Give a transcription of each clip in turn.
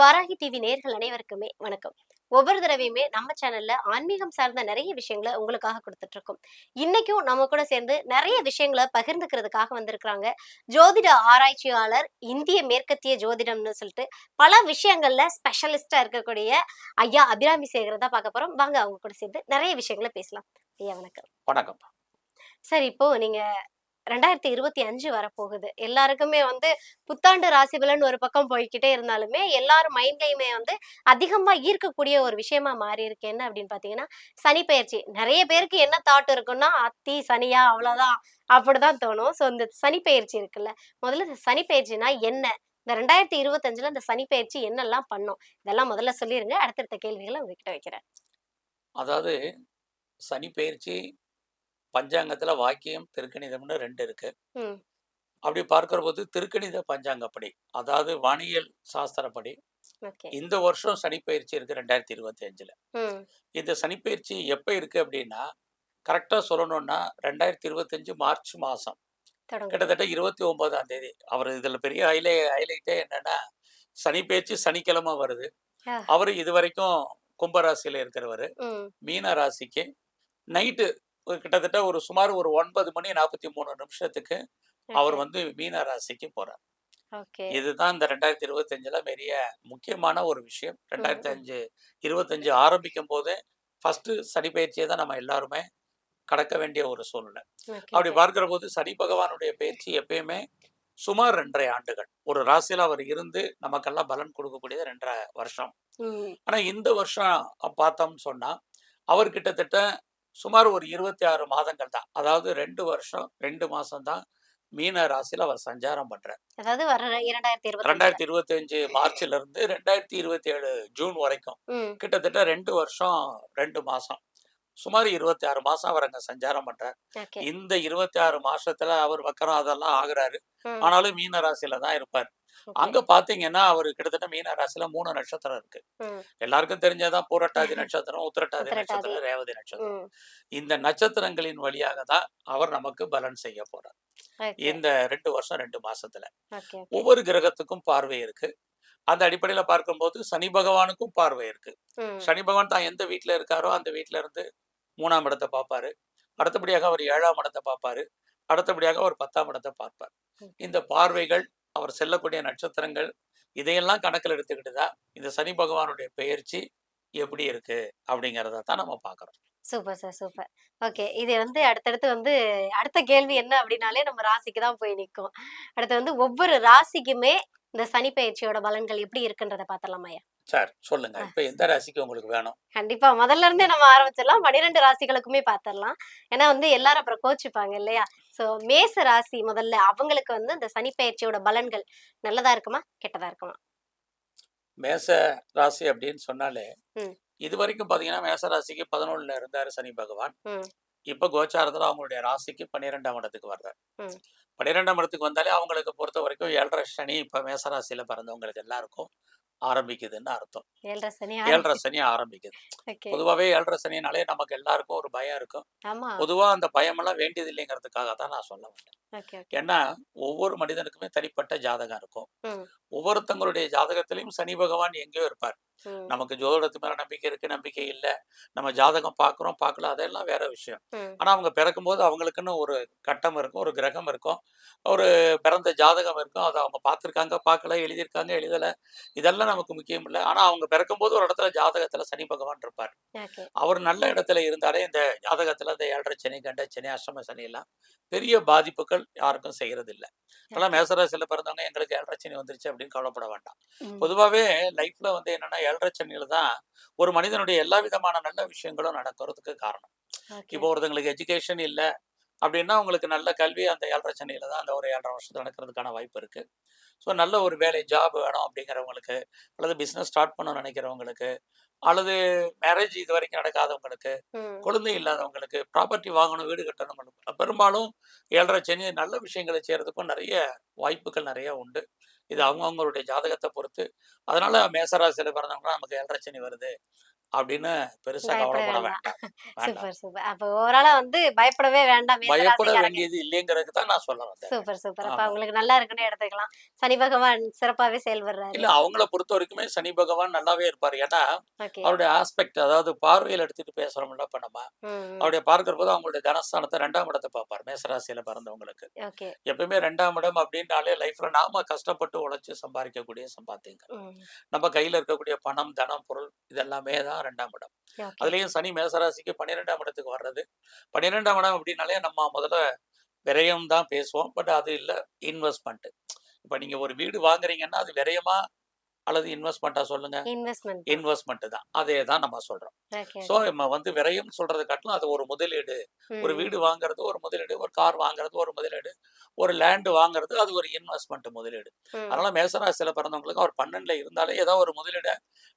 Varahi TV நேர்கள் அனைவருக்குமே வணக்கம். ஒவ்வொரு தடவையுமே நம்ம சேனல்ல ஆன்மீகம் சார்ந்த நிறைய விஷயங்களை உங்களுக்காக கொடுத்துட்டு இருக்கோம் இன்னைக்கும் நம்ம கூட சேர்ந்து நிறைய விஷயங்களை பகிர்ந்துக்கிறதுக்காக வந்திருக்கிறாங்க. ஜோதிட ஆராய்ச்சியாளர் இந்திய மேற்கத்திய ஜோதிடம்னு சொல்லிட்டு பல விஷயங்கள்ல ஸ்பெஷலிஸ்டா இருக்கக்கூடிய ஐயா அபிராமி சேகர் தான் பார்க்க போறோம். வாங்க அவங்க கூட சேர்ந்து நிறைய விஷயங்களை பேசலாம். ஐயா வணக்கம். வணக்கம். சார் இப்போ நீங்க ரெண்டாயிரத்தி இருபத்தி அஞ்சு வரப்போகுது. எல்லாருக்குமே வந்து புத்தாண்டு ராசி பலன் ஒரு பக்கம் போய்க்கிட்டே இருந்தாலுமே எல்லாரும் மைண்ட்லையுமே வந்து அதிகமா ஈர்க்கக்கூடிய ஒரு விஷயமா மாறி இருக்கு என்ன அப்படின்னு பாத்தீங்கன்னா சனி பயிற்சி நிறைய பேருக்கு என்ன தாட் இருக்குன்னா அத்தி சனியா அவ்வளவுதான் அப்படிதான் தோணும். ஸோ இந்த சனி பயிற்சி இருக்குல்ல முதல்ல இந்த சனி பயிற்சினா என்ன? இந்த ரெண்டாயிரத்தி இருபத்தஞ்சுல இந்த சனி பயிற்சி என்னெல்லாம் பண்ணும்? இதெல்லாம் முதல்ல சொல்லிருங்க. அடுத்தடுத்த கேள்விகளை உங்ககிட்ட வைக்கிறேன். அதாவது சனி பயிற்சி பஞ்சாங்கத்துல வாக்கியம் திருக்கணிதம்னு ரெண்டு இருக்கு. அப்படி பார்க்கிற போது திருக்கணித பஞ்சாங்கப்படி அதாவது வானியல் சாஸ்திரப்படி இந்த வருஷம் சனி பயிற்சி இருக்கு ரெண்டாயிரத்தி இருபத்தி அஞ்சுல இந்த சனி பயிற்சி எப்ப இருக்கு அப்படின்னா கரெக்டா சொல்லணும்னா ரெண்டாயிரத்தி இருபத்தஞ்சு மார்ச் மாசம். கிட்டத்தட்ட இருபத்தி ஒன்பதாம் தேதி. அவர் இதுல பெரிய ஹைலை ஹைலைட்டே என்னன்னா சனி பயிற்சி சனிக்கிழமை வருது. அவர் இது வரைக்கும் கும்பராசியில இருக்கிறவர். மீன ராசிக்கு நைட்டு கிட்டத்தட்ட ஒரு சுமார் ஒரு ஒன்பது மணி நாற்பத்தி மூணு நிமிஷத்துக்கு அவர் வந்து மீன ராசிக்கு போறார். இதுதான் இந்த ரெண்டாயிரத்தி இருபத்தஞ்சுல பெரிய முக்கியமான ஒரு விஷயம். ரெண்டாயிரத்தி அஞ்சு இருபத்தஞ்சு ஆரம்பிக்கும் போதே ஃபர்ஸ்ட் சனி பயிற்சியை தான் நம்ம எல்லாருமே கடக்க வேண்டிய ஒரு சூழ்நிலை. அப்படி பார்க்கிற போது சனி பகவானுடைய பயிற்சி எப்பயுமே சுமார் ரெண்டரை ஆண்டுகள். ஒரு ராசியில அவர் இருந்து நமக்கெல்லாம் பலன் கொடுக்கக்கூடியது ரெண்டரை வருஷம். ஆனா இந்த வருஷம் பார்த்தோம்னு சொன்னா அவர் கிட்டத்தட்ட சுமார் ஒரு இருபத்தி ஆறு மாதங்கள் தான். அதாவது ரெண்டு வருஷம் ரெண்டு மாசம் தான் மீன ராசியில அவர் சஞ்சாரம் பண்றார். அதாவது ரெண்டாயிரத்தி இருபத்தி அஞ்சு மார்ச்ல இருந்து ரெண்டாயிரத்தி இருபத்தி ஏழு ஜூன் வரைக்கும். கிட்டத்தட்ட ரெண்டு வருஷம் ரெண்டு மாசம். சுமார் இருபத்தி ஆறு மாசம் அவர் அங்க சஞ்சாரம் பண்றார். இந்த இருபத்தி ஆறு மாசத்துல அவர் வக்கரம் அதெல்லாம் ஆகுறாரு. ஆனாலும் மீன ராசியில தான் இருப்பார். அங்க பாத்தீங்கன்னா அவர் கிட்டத்தட்ட மீன ராசியில மூணு நட்சத்திரம் இருக்கு. எல்லாருக்கும் தெரிஞ்சதான் பூரட்டாதி நட்சத்திரம் உத்திரட்டாதி. நட்சத்திரம் ரேவதி நட்சத்திரம். இந்த நட்சத்திரங்களின் வழியாக தான் அவர் நமக்கு பலன் செய்ய போறார். இந்த ரெண்டு வருஷம் ரெண்டு மாசத்துல. ஒவ்வொரு கிரகத்துக்கும் பார்வை இருக்கு. அந்த அடிப்படையில பார்க்கும்போது சனி பகவானுக்கும் பார்வை இருக்கு. சனி பகவான் தான் எந்த வீட்டுல இருக்காரோ அந்த வீட்டுல இருந்து மூணாம் இடத்தை பார்ப்பாரு. அடுத்தபடியாக அவர் ஏழாம் இடத்தை பார்ப்பாரு. அடுத்தபடியாக அவர் பத்தாம் இடத்தை பார்ப்பார். இந்த பார்வைகள் அவர் செல்லக்கூடிய நட்சத்திரங்கள் இதையெல்லாம் கணக்கில் எடுத்துக்கிட்டு தான் இந்த சனி பகவானுடைய பெயர்ச்சி எப்படி இருக்கு அப்படிங்கிறத தான் நம்ம பார்க்குறோம். Super sir super. ஓகே இது வந்து அடுத்தடுத்து வந்து அடுத்த கேள்வி என்ன அப்படின்னாலே நம்ம ராசிக்கு தான் போய் நிற்கும் அடுத்து வந்து ஒவ்வொரு ராசிக்குமே இந்த சனி பயிற்சியோட பலன்கள் எப்படி இருக்குன்றத பார்த்தலாம் ஐயா? சார் சொல்லுங்க. இப்போ எந்த ராசிக்கு உங்களுக்கு வேணும்? கண்டிப்பா. முதல்ல இருந்தே நம்ம ஆரம்பிச்சிடலாம். பன்னிரெண்டு ராசிகளுக்குமே பார்த்துடலாம் ஏன்னா வந்து எல்லாரும் அப்புறம் கோச்சிப்பாங்க இல்லையா? சோ மேச ராசி முதல்ல அவங்களுக்கு வந்து இந்த சனி பயிற்சியோட பலன்கள் நல்லதா இருக்குமா கெட்டதா இருக்குமா? மேச ராசி அப்படின்னு சொன்னாலே. இது வரைக்கும் பார்த்தீங்கன்னா மேச ராசிக்கு பதினொன்னுல இருந்தாரு சனி பகவான். இப்போ கோச்சாரத்தில் அவங்களுடைய ராசிக்கு பன்னிரெண்டாம் இடத்துக்கு வர்றார். பன்னிரெண்டாம் இடத்துக்கு வந்தாலே அவங்களுக்கு பொறுத்த வரைக்கும் ஏழரை சனி இப்போ மேசராசியில் பிறந்தவங்களுக்கு எல்லாருக்கும் ஆரம்பிக்குதுன்னு அர்த்தம். ஏழரை சனி ஆரம்பிக்குது. பொதுவாகவே ஏழரை சனினாலே நமக்கு எல்லாருக்கும் ஒரு பயம் இருக்கும். ஆமா. பொதுவாக அந்த பயமெல்லாம் வேண்டியது இல்லைங்கிறதுக்காக தான் நான் சொல்ல வந்தேன். ஓகே ஏன்னா ஒவ்வொரு மனிதனுக்குமே தனிப்பட்ட ஜாதகம் இருக்கும். ஒவ்வொருத்தங்களுடைய ஜாதகத்திலையும் சனி பகவான் எங்கேயோ இருப்பார். நமக்கு ஜோதிடத்து மேல நம்பிக்கை இருக்கு நம்பிக்கை இல்லை. நம்ம ஜாதகம் பார்க்குறோம் பார்க்கல அதெல்லாம் வேற விஷயம். ஆனா அவங்க பிறக்கும்போது அவங்களுக்குன்னு ஒரு கட்டம் இருக்கும் ஒரு கிரகம் இருக்கும் ஒரு பிறந்த ஜாதகம் இருக்கும். அதை அவங்க பார்த்துருக்காங்க பார்க்கல எழுதியிருக்காங்க எழுதலை. இதெல்லாம் நமக்கு முக்கியம் இல்லை. ஆனா அவங்க பிறக்கும்போது ஒரு இடத்துல ஜாதகத்துல சனி பகவான் இருப்பார். அவர் நல்ல இடத்துல இருந்தாலே இந்த ஜாதகத்துல இந்த ஏழரை சனி கண்ட சனி அஷ்டம சனி எல்லாம் பெரிய பாதிப்புகள் யாருக்கும் செய்யறது இல்லை அதெல்லாம் மேசராசியில் பிறந்தவங்க எங்களுக்கு ஏழரை சனி வந்துருச்சு அப்படின்னு கவலைப்பட வேண்டாம். பொதுவாகவே லைஃப்ல வந்து என்னன்னா ஏழரை சனியில தான் ஒரு மனிதனுடைய எல்லா விதமான நல்ல விஷயங்களும் நடக்கிறதுக்கு காரணம். இப்போ ஒருத்தங்களுக்கு எஜுகேஷன் இல்லை அப்படின்னா உங்களுக்கு நல்ல கல்வி அந்த ஏழரை சனியில தான் அந்த ஒரு ஏழரை வருஷத்துல நடக்கிறதுக்கான வாய்ப்பு இருக்கு. ஸோ நல்ல ஒரு வேலை ஜாப் வேணும் அப்படிங்கிறவங்களுக்கு அல்லது பிஸ்னஸ் ஸ்டார்ட் பண்ண நினைக்கிறவங்களுக்கு அல்லது மேரேஜ் இது வரைக்கும் நடக்காதவங்களுக்கு குழந்தை இல்லாதவங்களுக்கு ப்ராப்பர்ட்டி வாங்கணும் வீடு கட்டணும் பெரும்பாலும் ஏழரை சனி நல்ல விஷயங்களை செய்யறதுக்கும் நிறைய வாய்ப்புகள் நிறைய உண்டு. இது அவங்கவுங்களுடைய ஜாதகத்தை பொறுத்து. அதனால மேசராசியில் பிறந்தவங்கன்னா நமக்கு ஏழரை சனி வருது. அப்படின்னு பெருசா கவலைப்பட வேண்டாம். Super super. அப்ப ஓவராலா வந்து பயப்படவே வேண்டாம். பயப்பட வேண்டியது இல்லைங்கிறதுக்கு தான் நான் சொல்ல வந்தேன். Super super. அப்ப. அவங்களுக்கு நல்லா இருக்குன்னு எடுத்துக்கலாம். சனி பகவான் சிறப்பாவே செயல்படுறாரு. இல்ல அவங்கள பொறுத்த வரைக்குமே சனி பகவான் நல்லாவே இருப்பாரு. ஏன்னா அவருடைய ஆஸ்பெக்ட் அதாவது பார்வையில் எடுத்துட்டு பேசுறோம்ல இப்ப நம்ம. அவருடைய பார்க்கிற போது அவங்களுடைய தனஸ்தானத்தை ரெண்டாம் இடத்தை பார்ப்பார் மேசராசியில பிறந்தவங்களுக்கு. எப்பயுமே ரெண்டாம் இடம் அப்படின்னாலே லைஃப்ல நாம கஷ்டப்பட்டு உழைச்சு சம்பாதிக்கக்கூடிய சம்பாத்தியங்கள். நம்ம கையில இருக்கக்கூடிய பணம் தனம் பொருள் இதெல்லாமே தான் ரெண்டாம் இடம். அதுலயும் சனி மேசராசிக்கு பன்னிரெண்டாம் இடத்துக்கு வர்றது. பன்னிரெண்டாம் இடம் அப்படின்னாலே நம்ம முதல்ல விரயம் தான் பேசுவோம். பட் அது இல்லை இன்வெஸ்ட்மெண்ட் இப்போ நீங்க ஒரு வீடு வாங்குறீங்கன்னா அது விரயமா அல்லது இன்வெஸ்ட்மெண்ட்டா சொல்லுங்க. இன்வெஸ்ட்மெண்ட் தான். அதே தான் நம்ம சொல்றோம். ஸோ நம்ம வந்து விரயம் சொல்றது காட்டிலும் அது ஒரு முதலீடு. ஒரு வீடு வாங்குறது ஒரு முதலீடு ஒரு கார் வாங்குறது ஒரு முதலீடு ஒரு லேண்டு வாங்குறது அது ஒரு இன்வெஸ்ட்மெண்ட் முதலீடு. அதனால மேசராசியில் பிறந்தவங்களுக்கு அவர் பன்னெண்டுல இருந்தாலே ஏதோ ஒரு முதலீடை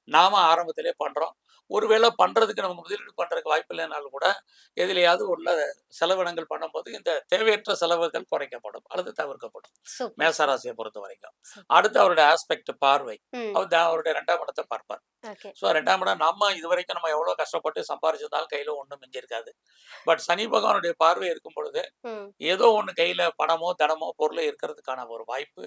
நாம ஆரம்பத்திலே பண்றோம். ஒருவேளை பண்றதுக்கு நம்ம முதலீடு பண்றதுக்கு வாய்ப்பு இல்லைனாலும் கூட எதுலையாவது உள்ள செலவினங்கள் பண்ணும்போது இந்த தேவையற்ற செலவுகள் குறைக்கப்படும் அல்லது தவிர்க்கப்படும். மேசராசியை பொறுத்த வரைக்கும். அடுத்து அவருடைய ஆஸ்பெக்ட் பார்வை. அவர் அவருடைய ரெண்டாம் இடத்தை பார்ப்பார். ஸோ ரெண்டாம் இடம் நம்ம இது வரைக்கும் நம்ம எவ்வளோ கஷ்டப்பட்டு சம்பாரிச்சிருந்தாலும் கையில ஒன்றும் மிஞ்சிருக்காது. பட் சனி பகவானுடைய பார்வை இருக்கும் பொழுது ஏதோ ஒன்று கையில பணமோ தனமோ பொருளோ இருக்கிறதுக்கான ஒரு வாய்ப்பு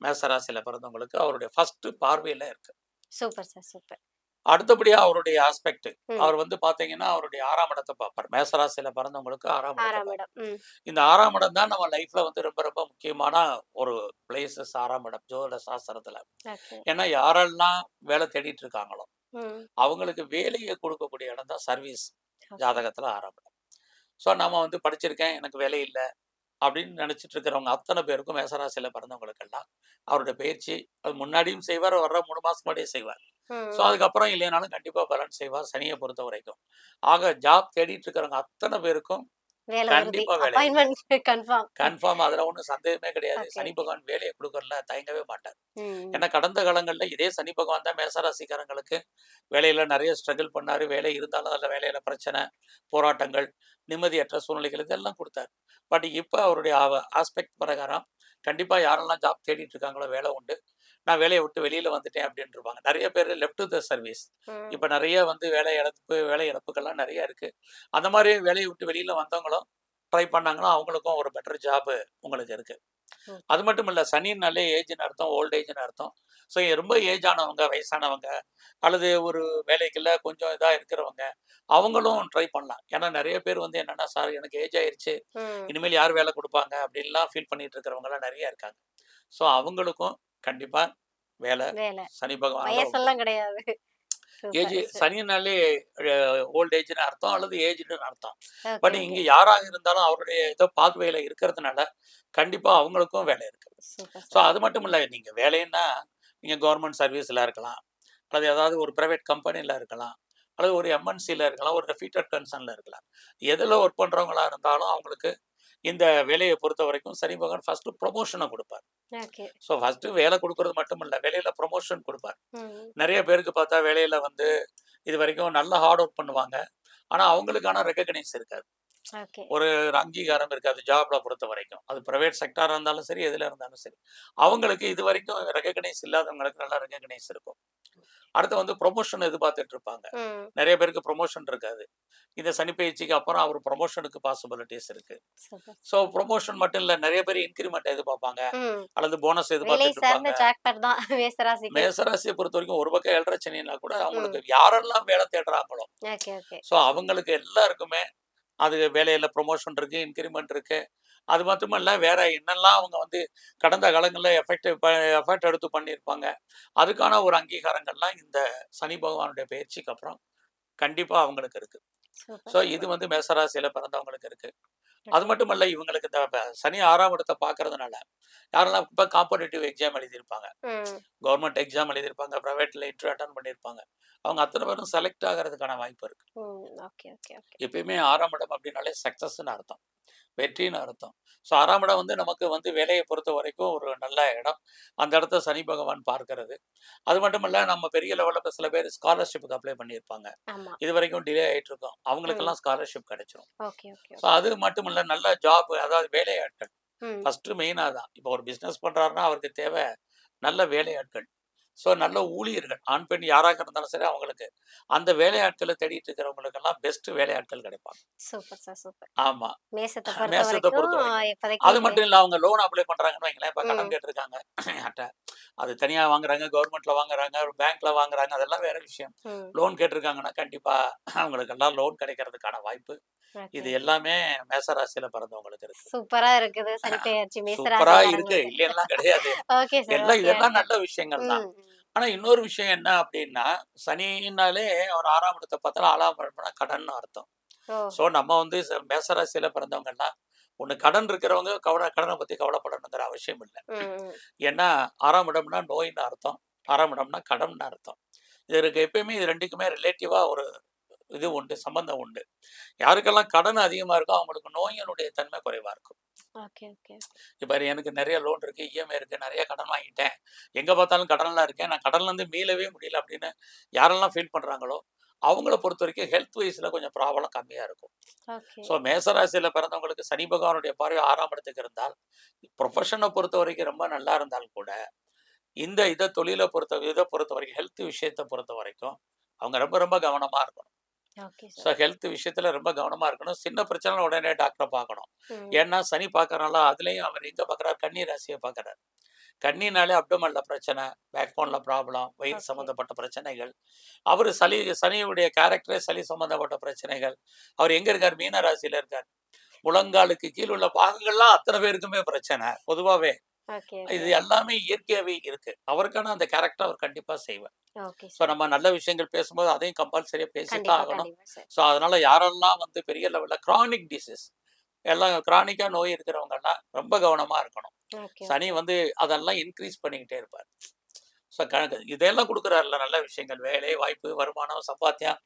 மேசராசியில பிறந்தவங்களுக்கு அவருடைய ஃபர்ஸ்ட் பார்வையில இருக்கு. Super sir super. அடுத்தபடியா அவருடைய ஆஸ்பெக்ட். அவர் வந்து பாத்தீங்கன்னா அவருடைய ஆறாம் இடத்தை பார்ப்பார். மேசராசியில பிறந்தவங்களுக்கு ஆறாம். இடம். இந்த ஆறாம் இடம் தான் நம்ம லைஃப்ல வந்து ரொம்ப ரொம்ப முக்கியமான ஒரு பிளேசஸ் ஆறாம் இடம் ஜோதிட சாஸ்திரத்துல. ஏன்னா யாரெல்லாம் வேலை தேடிட்டு இருக்காங்களோ அவங்களுக்கு வேலையை கொடுக்கக்கூடிய இடம் தான் சர்வீஸ். ஜாதகத்துல ஆறாம் இடம். ஸோ நம்ம வந்து படிச்சிருக்கேன் எனக்கு வேலை இல்லை அப்படின்னு நினைச்சிட்டு இருக்கிறவங்க அத்தனை பேருக்கும் மேசராசியில பிறந்தவங்களுக்கெல்லாம் அவருடைய பயிற்சி அது முன்னாடியும் செய்வார் வர்ற மூணு மாசம் முன்னாடியே செய்வார். ஸோ அதுக்கப்புறம் இல்லைனாலும் கண்டிப்பா பலன் செய்வார் சனியை பொறுத்த வரைக்கும். ஆக ஜாப் தேடிட்டு இருக்கிறவங்க அத்தனை பேருக்கும் கன்ஃபார்ம் அதுல ஒன்றும் சந்தேகமே கிடையாது. சனி பகவான் வேலையை கொடுக்கறல தயங்கவே மாட்டார். ஏன்னா கடந்த காலங்கள்ல இதே சனி பகவான் தான் மேசராசிக்காரங்களுக்கு வேலையில நிறைய ஸ்ட்ரகிள் பண்ணாரு. வேலை இருந்தாலும் அதில் வேலையில பிரச்சனை போராட்டங்கள் நிம்மதியற்ற சூழ்நிலைகள் இதெல்லாம் கொடுத்தாரு. பட் இப்போ அவருடைய ஆஸ்பெக்ட் பிரகாரம் கண்டிப்பா யாரெல்லாம் ஜாப் தேடிட்டு இருக்காங்களோ வேலை உண்டு. நான் வேலையை விட்டு வெளியில வந்துட்டேன் அப்படின்னு இருப்பாங்க. நிறைய பேர் லெஃப்ட் த சர்வீஸ் இப்போ நிறைய வந்து வேலை இழப்பு வேலை இழப்புகள்லாம் நிறைய இருக்கு. அந்த மாதிரி வேலையை விட்டு வெளியில வந்தவங்களும் ட்ரை பண்ணாங்களோ அவங்களுக்கும் ஒரு பெட்டர் ஜாப் உங்களுக்கு இருக்கு. அது மட்டும் இல்ல சனின்னாலே ஏஜ்னு அர்த்தம் ஓல்ட் ஏஜ்னு அர்த்தம். ஸோ ரொம்ப ஏஜ் ஆனவங்க வயசானவங்க அல்லது ஒரு வேலைக்குள்ள கொஞ்சம் இதா இருக்கிறவங்க அவங்களும் ட்ரை பண்ணலாம். ஏன்னா நிறைய பேர் வந்து என்னன்னா சார் எனக்கு ஏஜ் ஆயிருச்சு. இனிமேல் யார் வேலை கொடுப்பாங்க? அப்படின்லாம் ஃபீல் பண்ணிட்டு இருக்கிறவங்க எல்லாம் நிறைய இருக்காங்க. ஸோ அவங்களுக்கும் கண்டிப்பா வேலை சனி பகவான் கிடையாது. ஏஜ் சனினாலே ஓல்ட் ஏஜ்னு அர்த்தம் அல்லது ஏஜ்னு அர்த்தம். பட். இங்க யாராக இருந்தாலும் அவருடைய ஏதோ பாத்வேல இருக்கிறதுனால கண்டிப்பா அவங்களுக்கும் வேலை இருக்கு. ஸோ அது மட்டும் இல்ல நீங்க வேலைன்னா நீங்க கவர்மெண்ட் சர்வீஸ்ல இருக்கலாம். அல்லது ஏதாவது ஒரு பிரைவேட் கம்பெனில இருக்கலாம். அல்லது ஒரு எம்என்சில இருக்கலாம். ஒரு ரெஃபீட்டட் கன்சர்ன்ல இருக்கலாம். எதுல ஒர்க் பண்றவங்களா இருந்தாலும் அவங்களுக்கு இந்த வேலையை பொறுத்த வரைக்கும் சனி பகவான் ஃபர்ஸ்ட் ப்ரொமோஷனை கொடுப்பார். ஸோ ஃபர்ஸ்ட் வேலை கொடுக்கறது மட்டும் இல்ல வேலையில ப்ரொமோஷன் கொடுப்பார் நிறைய பேருக்கு பார்த்தா வேலையில வந்து இது வரைக்கும் நல்ல ஹார்ட் ஒர்க் பண்ணுவாங்க ஆனா அவங்களுக்கான ரெக்கக்னைஸ் இருக்காது. ஒரு அங்கீகாரம் இருக்காது ஜாப்ல பொறுத்த வரைக்கும். அது பிரைவேட் செக்டாரா இருந்தாலும் சரி எதுல இருந்தாலும் சரி. அவங்களுக்கு இது வரைக்கும் ரெக்கக்னைஸ் இல்லாதவங்களுக்கு நல்லா ரெக்கக்னைஸ் இருக்கும். அடுத்து வந்து ப்ரொமோஷன் எதிர்பார்த்துட்டு இருப்பாங்க நிறைய பேருக்கு ப்ரொமோஷன் இருக்காது. இந்த சனி பயிற்சிக்கு அப்புறம் அவர் ப்ரொமோஷனுக்கு பாசிபிலிட்டிஸ் இருக்கு. ஸோ ப்ரொமோஷன் மட்டும் இல்ல நிறைய பேர் இன்க்ரிமெண்ட் எதிர்பார்ப்பாங்க. அல்லது போனஸ் மேசராசிக்கு. மேசராசியை பொறுத்த வரைக்கும் ஒரு பக்கம் ஏழரை சனினா கூட அவங்களுக்கு யாரெல்லாம் வேலை தேடுறாங்களோ. ஸோ அவங்களுக்கு எல்லாருக்குமே அது வேலையில ப்ரொமோஷன் இருக்கு இன்க்ரிமெண்ட் இருக்கு. அது மட்டுமல்ல வேற என்னெல்லாம் அவங்க வந்து கடந்த காலங்களில் எஃபெக்ட் எஃபெக்ட் எடுத்து பண்ணியிருப்பாங்க. அதுக்கான ஒரு அங்கீகாரங்கள்லாம் இந்த சனி பகவானுடைய பயிற்சிக்கு அப்புறம் கண்டிப்பா அவங்களுக்கு இருக்கு. சூப்பர் ஸோ இது வந்து மேசராசியில பிறந்தவங்களுக்கு இருக்கு. அது மட்டும் இவங்களுக்கு இந்த சனி ஆறாம் இடத்தை பார்க்கறதுனால யாரெல்லாம் இப்போ காம்படிட்டிவ் எக்ஸாம் எழுதியிருப்பாங்க கவர்மெண்ட் எக்ஸாம் எழுதியிருப்பாங்க ப்ரைவேட்ல இன்டர்வியூ அட்டன் பண்ணியிருப்பாங்க அவங்க அத்தனை பேரும் செலக்ட் ஆகிறதுக்கான வாய்ப்பு இருக்கு. எப்பயுமே ஆறாம் இடம் அப்படின்னாலே சக்சஸ்ன்னு அர்த்தம். வெற்றின்னு அர்த்தம். ஸோ ஆறாம் இடம் வந்து நமக்கு வந்து வேலையை பொறுத்த வரைக்கும் ஒரு நல்ல இடம். அந்த இடத்த சனி பகவான் பார்க்கறது. அது மட்டும் இல்ல நம்ம பெரிய லெவலில் சில பேர் ஸ்காலர்ஷிப்புக்கு அப்ளை பண்ணியிருப்பாங்க. இது வரைக்கும் டிலே ஆயிட்டு இருக்கோம். அவங்களுக்கெல்லாம் ஸ்காலர்ஷிப் கிடைச்சிரும். ஸோ அது மட்டும் இல்ல நல்ல ஜாப் அதாவது வேலையாட்கள். ஃபர்ஸ்ட் மெயினாக தான். இப்போ ஒரு பிஸ்னஸ் பண்றாருன்னா அவருக்கு தேவை நல்ல வேலையாட்கள். ஸோ நல்ல ஊழியர்கள். ஆண் பெண் யாராக இருந்தாலும் சரி அவங்களுக்கு அந்த வேலையாட்களை தேடிட்டு இருக்கிறவங்களுக்கெல்லாம் பெஸ்ட் வேலையாட்கள் கிடைப்பாங்க. சூப்பர் சார் சூப்பர் ஆமா. மேசத்தை பொறுத்த அது மட்டும் இல்ல அவங்க லோன் அப்ளை பண்றாங்கன்னு வைங்களேன் இப்ப கடன். கேட்டிருக்காங்க. அது தனியா வாங்குறாங்க கவர்மெண்ட்ல வாங்குறாங்க பேங்க்ல வாங்குறாங்க அதெல்லாம் வேற விஷயம். லோன் கேட்டிருக்காங்கன்னா கண்டிப்பா அவங்களுக்கு எல்லாம் லோன் கிடைக்கிறதுக்கான வாய்ப்பு. இது எல்லாமே மேசராசியில பிறந்தவங்களுக்கு இருக்கு. சூப்பரா இருக்குது. சூப்பரா இருக்கு. இல்லையெல்லாம் கிடையாது. எல்லாம் இதெல்லாம் நல்ல விஷயங்கள் தான். ஆனா இன்னொரு விஷயம் என்ன அப்படின்னா சனினாலே ஒரு ஆறாம் இடத்தை பார்த்தாலும் ஆறாம் கடன் அர்த்தம். ஸோ நம்ம வந்து ச- மேசராசியில பிறந்தவங்கலாம் ஒண்ணு கடன் இருக்கிறவங்க கவலை கடனை பத்தி கவலைப்படணுங்கிற அவசியம் இல்லை. ஏன்னா ஆறாம் இடம்னா நோயின்னு அர்த்தம் ஆறாம் இடம்னா கடன்னு அர்த்தம். இதற்கு எப்பயுமே இது ரெண்டுக்குமே ரிலேட்டிவா ஒரு இது உண்டு சம்பந்தம் உண்டு. யாருக்கெல்லாம் கடன் அதிகமா இருக்கோ அவங்களுக்கு நோயினுடைய தன்மை குறைவா இருக்கும். Okay okay. இப்போ எனக்கு நிறைய லோன் இருக்கு இஎம்ஐ இருக்கு நிறைய கடன் வாங்கிட்டேன். எங்க பார்த்தாலும் கடன்லாம் இருக்கேன். நான் கடன்ல இருந்து மீளவே முடியல அப்படின்னு யாரெல்லாம் ஃபீல் பண்றாங்களோ அவங்கள பொறுத்த வரைக்கும் ஹெல்த் வைஸ்ல கொஞ்சம் ப்ராப்ளம் கம்மியா இருக்கும். ஸோ மேசராசியில பிறந்தவங்களுக்கு சனி பகவானுடைய பார்வை ஆறாம் இடத்துக்கு இருந்தால் ப்ரொஃபஷனை பொறுத்த வரைக்கும் ரொம்ப நல்லா இருந்தாலும் கூட இந்த இதை தொழிலை பொறுத்த இதை பொறுத்த வரைக்கும் ஹெல்த் விஷயத்தை பொறுத்த வரைக்கும் அவங்க ரொம்ப ரொம்ப கவனமா இருக்கணும். ஸோ ஹெல்த் விஷயத்துல ரொம்ப கவனமா இருக்கணும். சின்ன பிரச்சனை உடனே டாக்டரை பார்க்கணும். ஏன்னா சனி பார்க்கறனால அதுலயும் அவர் எங்க பார்க்கறாரு கன்னி ராசியை பார்க்கறாரு. கன்னினாலே அப்டமல்ல பிரச்சனை பேக் போன்ல ப்ராப்ளம் வயிறு Okay. சம்பந்தப்பட்ட பிரச்சனைகள். அவர் சளி சனியுடைய கேரக்டரே சளி சம்பந்தப்பட்ட பிரச்சனைகள். அவர் எங்க இருக்கார்? மீன ராசியில இருக்கார். முழங்காலுக்கு கீழ் உள்ள பாகங்கள்லாம் அத்தனை பேருக்குமே பிரச்சனை பொதுவாவே. ஓகே இது எல்லாமே இயற்கையாவே இருக்கு. அவருக்கான அந்த கேரக்டர் அவர் கண்டிப்பா செய்வார். ஸோ நம்ம நல்ல விஷயங்கள் பேசும்போது அதையும் கம்பல்சரியா பேசித்தான் ஆகணும். ஸோ அதனால யாரெல்லாம் வந்து பெரிய லெவலில் கிரானிக் டிசீஸ் எல்லாம் கிரானிக்கா நோய் இருக்கிறவங்க எல்லாம் ரொம்ப கவனமா இருக்கணும். சனி வந்து அதெல்லாம் இன்க்ரீஸ் பண்ணிக்கிட்டே இருப்பார். ஸோ இதெல்லாம் கொடுக்குறாருல நல்ல விஷயங்கள். வேலை வாய்ப்பு வருமானம் சம்பாத்தியம்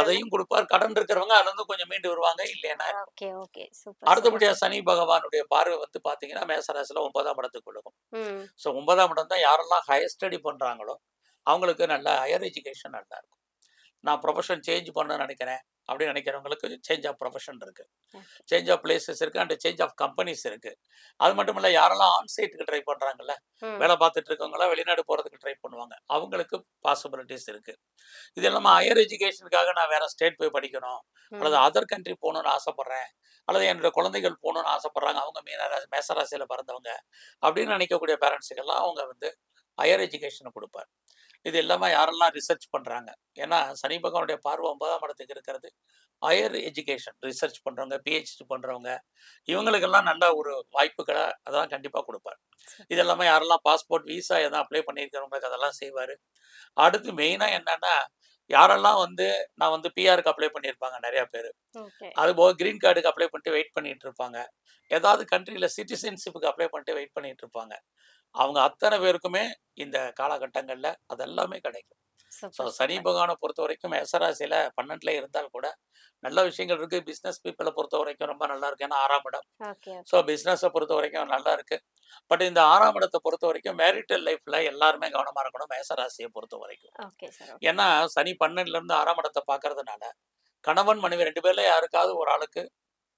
அதையும் கொடுப்பார். கடன் இருக்கிறவங்க அதுல இருந்து கொஞ்சம் மீண்டு வருவாங்க இல்லைன்னா அடுத்தபடியா சனி பகவானுடைய பார்வை வந்து பாத்தீங்கன்னா மேசராசில ஒன்பதாம் இடத்துக்கு கொடுக்கும் ஸோ ஒன்பதாம் இடம் தான் யாரெல்லாம் ஹையர் ஸ்டடி பண்றாங்களோ அவங்களுக்கு நல்ல ஹையர் எஜுகேஷன் நல்லா இருக்கும். நான் ப்ரொஃபஷன் சேஞ்ச் பண்ண நினைக்கிறேன். அப்படின்னு நினைக்கிறவங்களுக்கு சேஞ்ச் ஆஃப் ப்ரொஃபஷன் இருக்கு. Okay. சேஞ்ச் ஆஃப் பிளேசஸ் இருக்கு அண்ட் சேஞ்ச் ஆஃப் கம்பெனிஸ் இருக்கு. அது மட்டும் இல்ல யாரெல்லாம் ஆன் சைட்டுக்கு ட்ரை பண்றாங்கல்ல ம். வேலை பார்த்துட்டு இருக்கவங்களாம் வெளிநாடு போறதுக்கு ட்ரை பண்ணுவாங்க. அவங்களுக்கு பாசிபிலிட்டிஸ் இருக்கு. இது இல்லாம ஹையர் எஜுகேஷனுக்காக நான் வேற ஸ்டேட் போய் படிக்கணும். அல்லது அதர் கண்ட்ரி போகணும்னு ஆசைப்படுறேன் அல்லது என்னோட குழந்தைகள் போகணும்னு ஆசைப்படுறாங்க அவங்க மீனராசி மேசராசியில் பிறந்தவங்க அப்படின்னு நினைக்கக்கூடிய பேரண்ட்ஸுக்கெல்லாம் அவங்க வந்து ஹையர் எஜுகேஷனை கொடுப்பார். இது எல்லாமே யாரெல்லாம் ரிசர்ச் பண்ணுறாங்க ஏன்னா சனி பகவானுடைய பார்வை ஒன்பதாம் இடத்துக்கு இருக்கிறது. ஹையர் எஜுகேஷன் ரிசர்ச் பண்ணுறவங்க பிஹெச்டி பண்ணுறவங்க இவங்களுக்கெல்லாம் நல்ல ஒரு வாய்ப்புகளை அதெல்லாம் கண்டிப்பாக கொடுப்பார். இது எல்லாமே யாரெல்லாம் பாஸ்போர்ட் விசா எதாவது அப்ளை பண்ணியிருக்கிறவங்களுக்கு அதெல்லாம் செய்வார். அடுத்து மெயினாக என்னன்னா யாரெல்லாம் வந்து நான் வந்து பிஆருக்கு அப்ளை பண்ணியிருப்பாங்க நிறைய பேர். ஓகே. அது போக கிரீன் கார்டுக்கு அப்ளை பண்ணிட்டு வெயிட் பண்ணிட்டு இருப்பாங்க. ஏதாவது கண்ட்ரியில் சிட்டிசன்ஷிப்புக்கு அப்ளை பண்ணிட்டு வெயிட் பண்ணிட்டு இருப்பாங்க. அவங்க அத்தனை பேருக்குமே இந்த காலகட்டங்களில் அதெல்லாமே கிடைக்கும். ஸோ சனி பகவானை பொறுத்த வரைக்கும் மேசராசியில் பன்னெண்டுல இருந்தால் கூட நல்ல விஷயங்கள் இருக்கு. பிஸ்னஸ் பீப்புளை பொறுத்த வரைக்கும் ரொம்ப நல்லா இருக்கு. ஏன்னா ஆறாம் இடம். ஸோ பிஸ்னஸை பொறுத்த வரைக்கும் நல்லா இருக்கு. பட் இந்த ஆறாம் இடத்தை பொறுத்த வரைக்கும் மேரிட்டல் லைஃப்ல எல்லாருமே கவனமா இருக்கணும். மேசராசியை பொறுத்த வரைக்கும். ஏன்னா சனி பன்னெண்டுல இருந்து ஆறாம் இடத்தை பார்க்கறதுனால கணவன் மனைவி ரெண்டு பேர்ல யாருக்காவது ஒரு ஆளுக்கு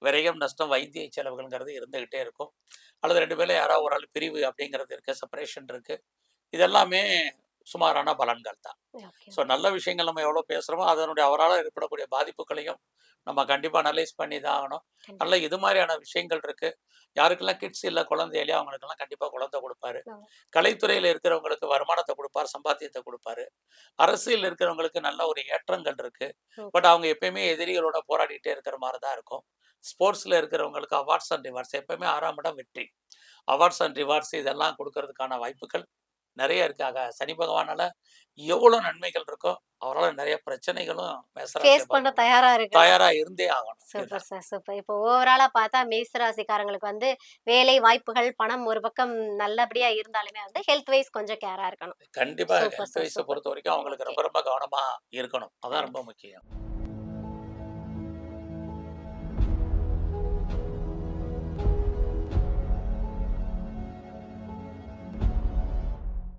விரயம் நஷ்டம் வைத்திய செலவுகள்ங்கிறது இருந்துகிட்டே இருக்கும். அல்லது ரெண்டு பேர்ல யாராவது ஒரு ஆள் பிரிவு அப்படிங்கிறது இருக்கு செப்பரேஷன் இருக்கு. இதெல்லாமே சுமாரான பலன்கள் தான். ஸோ நல்ல விஷயங்கள் நம்ம எவ்வளோ பேசுகிறோமோ அதனுடைய அவரால் ஏற்படக்கூடிய பாதிப்புகளையும் நம்ம கண்டிப்பாக அனலைஸ் பண்ணி தான் ஆகணும். நல்ல இது மாதிரியான விஷயங்கள் இருக்கு. யாருக்கெல்லாம் கிட்ஸ் இல்லை குழந்தை இல்லையா அவங்களுக்கெல்லாம் கண்டிப்பாக குழந்தை கொடுப்பாரு. கலைத்துறையில் இருக்கிறவங்களுக்கு வருமானத்தை கொடுப்பார் சம்பாத்தியத்தை கொடுப்பாரு. அரசியல் இருக்கிறவங்களுக்கு நல்ல ஒரு ஏற்றங்கள் இருக்கு. பட் அவங்க எப்பயுமே எதிரிகளோட போராடிட்டே இருக்கிற மாதிரி தான் இருக்கும். ஸ்போர்ட்ஸில் இருக்கிறவங்களுக்கு அவார்ட்ஸ் அண்ட் ரிவார்ட்ஸ் எப்பயுமே ஆறாம் இடம் வெற்றி. அவார்ட்ஸ் அண்ட் ரிவார்ட்ஸ் இதெல்லாம் கொடுக்கறதுக்கான வாய்ப்புகள் நிறைய இருக்காக சனி பகவானால எவ்வளவு நன்மைகள் இருக்கோ அவரால் நிறைய பிரச்சனைகளும் ஃபேஸ் பண்ண. தயாரா இருக்கு தயாரா இருந்தே ஆகணும் சூப்பர். சார் சூப்பர் இப்போ ஓவராலா பார்த்தா மேச ராசிக்காரங்களுக்கு வந்து வேலை வாய்ப்புகள் பணம் ஒரு பக்கம் நல்லபடியா இருந்தாலுமே வந்து ஹெல்த் வைஸ் கொஞ்சம் கேரா இருக்கணும் கண்டிப்பா ஹெல்த் super. பொறுத்த வரைக்கும் அவங்களுக்கு. ரொம்ப ரொம்ப கவனமா இருக்கணும் அதான் ரொம்ப முக்கியம்